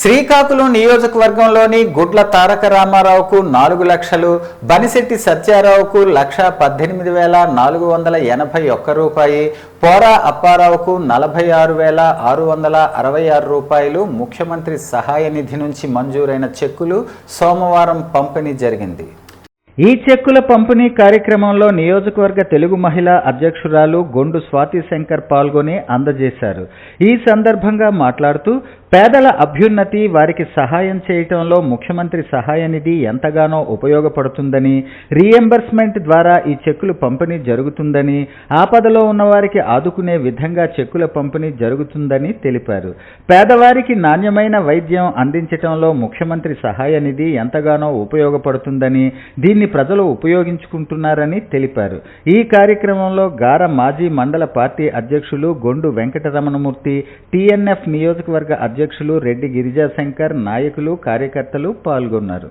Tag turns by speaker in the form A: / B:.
A: శ్రీకాకుళం నియోజకవర్గంలోని గుడ్ల తారక రామారావుకు నాలుగు లక్షలు బనిశెట్టి సత్యారావుకు లక్ష పద్దెనిమిది వేల నాలుగు వందల ఎనభై ఒక్క రూపాయి పోరా అప్పారావుకు నలభై ఆరు వేల ఆరు వందల అరవై ఆరు రూపాయలు ముఖ్యమంత్రి సహాయ నిధి నుంచి మంజూరైన చెక్కులు సోమవారం పంపిణీ జరిగింది. ఈ చెక్కుల పంపిణీ కార్యక్రమంలో నియోజకవర్గ తెలుగు మహిళా అధ్యక్షురాలు గొండు స్వాతి శంకర్ పాల్గొని అందజేశారు. ఈ సందర్భంగా మాట్లాడుతూ పేదల అభ్యున్నతి వారికి సహాయం చేయటంలో ముఖ్యమంత్రి సహాయ నిధి ఎంతగానో ఉపయోగపడుతుందని రీఎంబర్స్మెంట్ ద్వారా ఈ చెక్కులు పంపిణీ జరుగుతుందని ఆపదలో ఉన్నవారికి ఆదుకునే విధంగా చెక్కుల పంపిణీ జరుగుతుందని తెలిపారు. పేదవారికి నాణ్యమైన వైద్యం అందించటంలో ముఖ్యమంత్రి సహాయ నిధి ఎంతగానో ఉపయోగపడుతుందని దీన్ని ప్రజలు ఉపయోగించుకుంటున్నారని తెలిపారు. ఈ కార్యక్రమంలో గార మాజీ మండల పార్టీ అధ్యక్షులు గొండు వెంకటరమణమూర్తి టీఎన్ఎఫ్ నియోజకవర్గ అధ్యక్షులు రెడ్డి గిరిజాశంకర్ నాయకులు కార్యకర్తలు పాల్గొన్నారు.